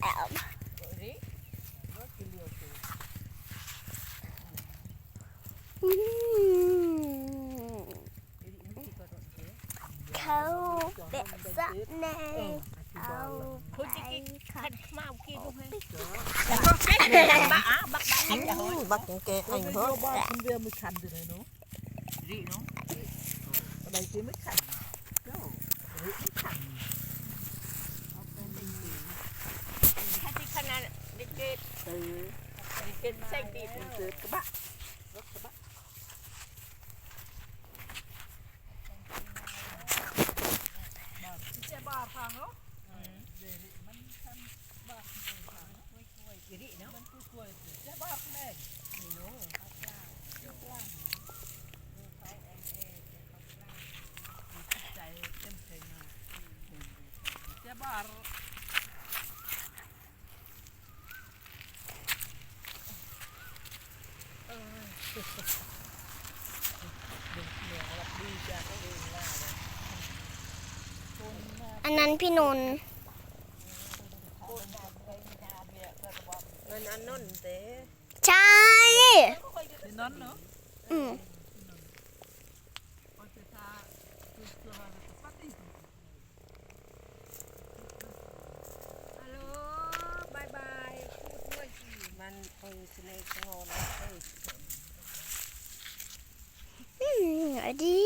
แอบ Ri. อืมเขาเป็นสะแ kết. เออ Đi kết xanh đi. เจอกระบะรถกระบะ Xe ba phang đó. Ri nó. เจ้าบ้าแม่ ใจเต็มเพลงนะ เจ้าบ้า อันนั้นพี่นนท์เงินอันนั้นเต้ใช่ที่นั่นเนาะอืมมันจะทาคือตัวเราจะปัดดิฮัลโหลบายบายพูดด้วยสิมันเออสเนกงอนเออ อืมเอา ดี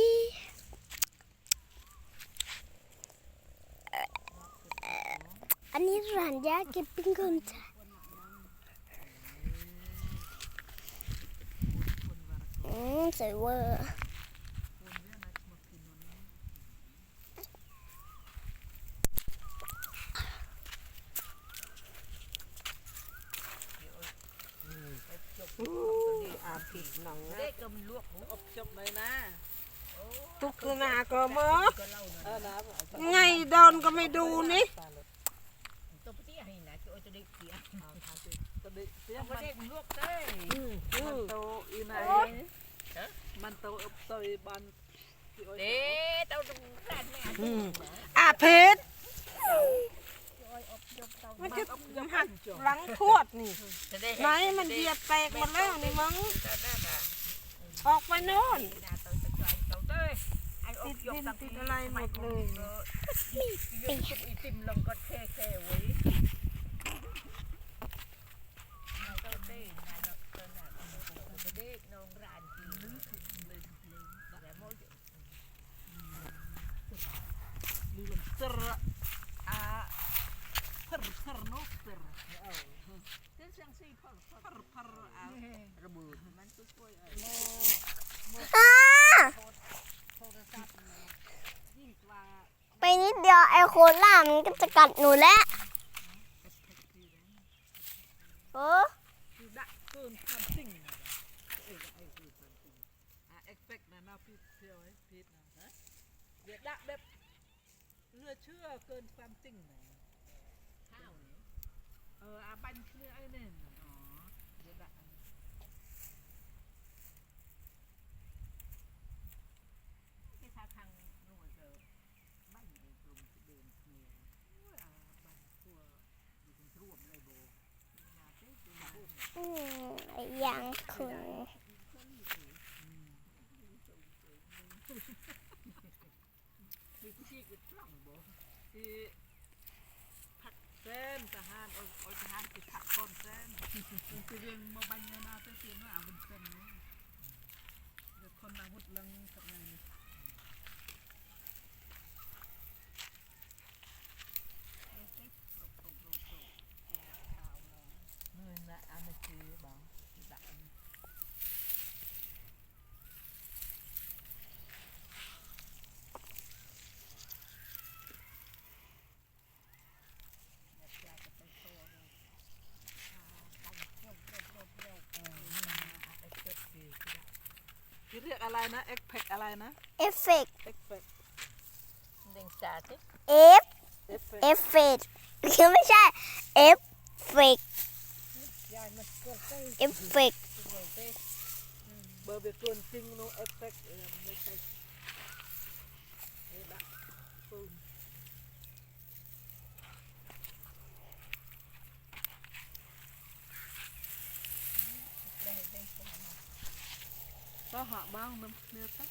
อันนี้ร้านยาเก็บปิ้งคนจ้ะอืมสวยเวอร์อืมอาผิดหนังเด็กก็มันลวกหูอบจบเลยนะ ทุกนาก็มอก็เล่าหน่อไงโดนก็ไม่ดูนี่มันโตอีไหนมันโตอยบันที่โอ้เด็กเอาตรงนั้นแม่อาเพชรมันจะหักหลังทวดนี่ไหนมันเหยียบแตกหมดแล้วนี่มึงจะได้ค่ะออกไปโน่น ไอ้อบยกตังติมลงก็แค่แค่ไว้นายตัวเต้นายตัวน่ะตัวเด็กน้องกินแต่โมลืมเสระอาเพรเพรโนเสระเออเจ้าเสียงสีเพรเพรเพรอาระเบิดมันช่วยไอ้อ่า ยิ่งกว่า ไปนิด เดียวไอโคล่ามันก็จะกัดหนูแล้วเออเกินความจริงนะเออคือควาริงอะเอ็กเฟกนะนะพี่เที่ยวไอ้พีทนะเดี๋ยวดักแบบเลือเชื่อเกินความจริงนะข้าวเนี่ยเอออาบันคือไอ้เนี่ยนะอ๋อเดี๋ยวดักอันนี้ ที่ท่าทางหน่วยเจอบ้านในกลุ่มเดินเมีย โอ้ยอาบันตัวอยู่เป็นร่วมเลยโบ นาเต้คือมา อืมไอ้ยังคุณ มีที่กิดกล่องโบที่ผักแซมทหารโอ้ยโอ้ยทหารที่ผักคอนแซมเป็นเรื่องมาบันยานาเต้เตียนว่าอาบุญเซมเนาะเดี๋ยวคนอาวุธลังกับนายนี่นี่นะอันนี้คือบ้างดัก ที่เรียก อะไรนะเอ็กเพกอะไรนะเอฟเฟกต์เอ็กเพกเด้งสาธิเอฟเอ็กเพกเอฟเฟกต์คือไม่ใช่เอฟเฟกต์เอฟเฟกต์เบอร์เบอร์เกินจริงโนเอ็กเพกไม่ใช่เอ็ดักปืน ก็หาบ้างน้ำเนื้อปะ